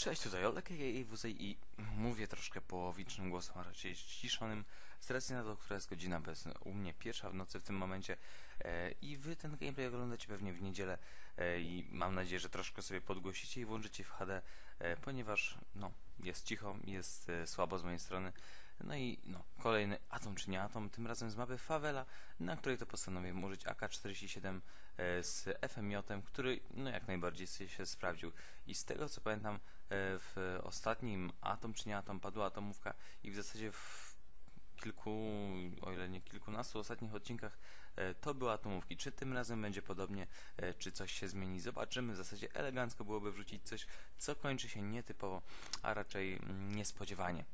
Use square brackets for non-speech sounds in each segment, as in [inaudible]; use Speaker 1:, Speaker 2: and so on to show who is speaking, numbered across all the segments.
Speaker 1: Cześć, tutaj Olek i WZ i mówię troszkę połowicznym głosem, a raczej ściszonym, z racji na to, która jest godzina bez u mnie pierwsza w nocy w tym momencie e, i wy ten gameplay oglądacie pewnie w niedzielę e, i mam nadzieję, że troszkę sobie podgłosicie i włączycie w HD, e, ponieważ no, jest cicho, jest e, słabo z mojej strony. No i no, kolejny atom czy nie atom, tym razem z mapy Favela, na której to postanowiłem użyć AK-47 e, z FMJ, który no jak najbardziej się sprawdził. I z tego co pamiętam, e, w ostatnim atom czy nie atom padła atomówka i w zasadzie w kilku, o ile nie kilkunastu ostatnich odcinkach e, to były atomówki. Czy tym razem będzie podobnie, czy coś się zmieni? Zobaczymy. W zasadzie elegancko byłoby wrzucić coś, co kończy się nietypowo, a raczej mm, niespodziewanie.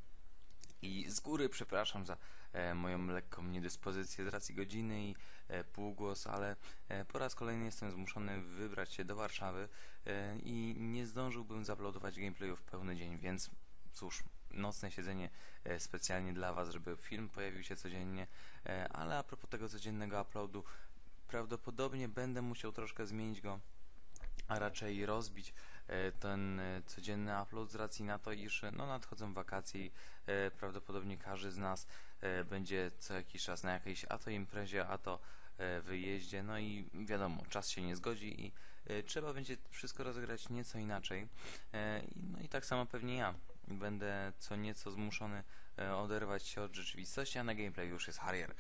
Speaker 1: I z góry przepraszam za e, moją lekką niedyspozycję z racji godziny i e, półgłos, ale e, po raz kolejny jestem zmuszony wybrać się do Warszawy e, i nie zdążyłbym zaploadować gameplayu w pełny dzień, więc cóż, nocne siedzenie e, specjalnie dla Was, żeby film pojawił się codziennie, e, ale a propos tego codziennego uploadu, prawdopodobnie będę musiał troszkę zmienić go a raczej rozbić ten e, codzienny upload z racji na to, iż e, no, nadchodzą wakacje e, prawdopodobnie każdy z nas e, będzie co jakiś czas na jakiejś a to imprezie, a to e, wyjeździe, no i wiadomo, czas się nie zgodzi i e, trzeba będzie wszystko rozegrać nieco inaczej. E, no i tak samo pewnie ja. Będę co nieco zmuszony e, oderwać się od rzeczywistości, a na gameplay już jest Harrier, e,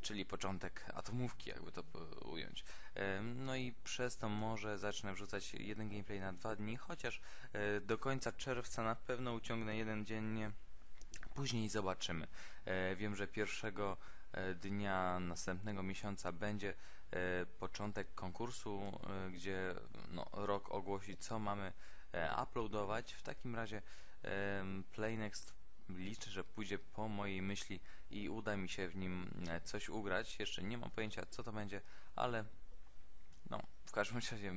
Speaker 1: czyli początek atomówki, jakby to e, ująć. E, No i przez to może zacznę wrzucać jeden gameplay na dwa dni, chociaż e, do końca czerwca na pewno uciągnę jeden dziennie. Później zobaczymy. E, Wiem, że pierwszego e, dnia następnego miesiąca będzie e, początek konkursu, e, gdzie no, rok ogłosi, co mamy e, uploadować. W takim razie Playnext liczę, że pójdzie po mojej myśli i uda mi się w nim e, coś ugrać. Jeszcze nie mam pojęcia, co to będzie, ale no, w każdym [laughs] razie,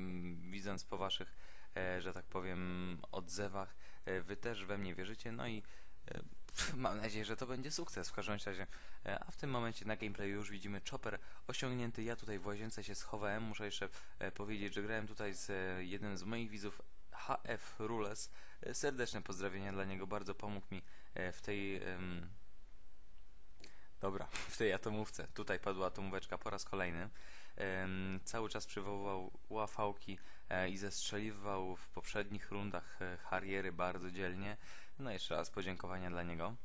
Speaker 1: widząc po waszych, e, że tak powiem, odzewach, e, wy też we mnie wierzycie, no i [laughs] mam nadzieję, że to będzie sukces w każdym razie. A w tym momencie na gameplayu już widzimy chopper osiągnięty. Ja tutaj w łazience się schowałem. Muszę jeszcze powiedzieć, że grałem tutaj z jednym z moich widzów, HF Rules. E, serdeczne pozdrowienia dla niego, bardzo pomógł mi e, w tej. em, Dobra, [laughs] w tej atomówce. Tutaj padła atomóweczka po raz kolejny. Em, cały czas przywoływał łafałki e, i zestrzeliwał w poprzednich rundach Harriery bardzo dzielnie. No jeszcze raz podziękowania dla niego.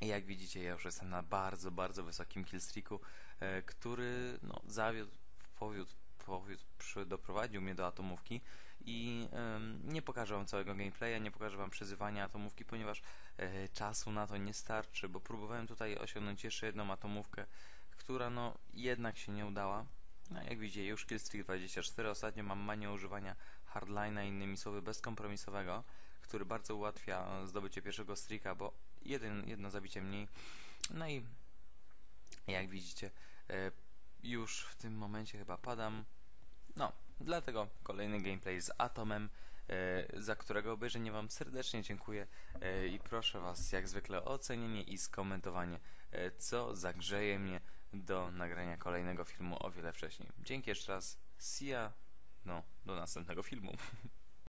Speaker 1: Jak widzicie, ja już jestem na bardzo, bardzo wysokim killstreaku, który no, zawiódł, powiódł, powiódł, przy, doprowadził mnie do atomówki i em, nie pokażę wam całego gameplaya, nie pokażę wam przezywania atomówki, ponieważ e, czasu na to nie starczy, bo próbowałem tutaj osiągnąć jeszcze jedną atomówkę, która no jednak się nie udała. No jak widzicie, już killstreak 24, ostatnio mam manię używania hardline'a, innymi słowy bezkompromisowego, który bardzo ułatwia zdobycie pierwszego streaka, bo jeden, jedno zabicie mniej. No i jak widzicie, e, już w tym momencie chyba padam. No, dlatego kolejny gameplay z Atomem, e, za którego obejrzenie Wam serdecznie dziękuję e, i proszę Was jak zwykle o ocenienie i skomentowanie, e, co zagrzeje mnie do nagrania kolejnego filmu o wiele wcześniej. Dzięki jeszcze raz, see ya, no, do następnego filmu. [laughs]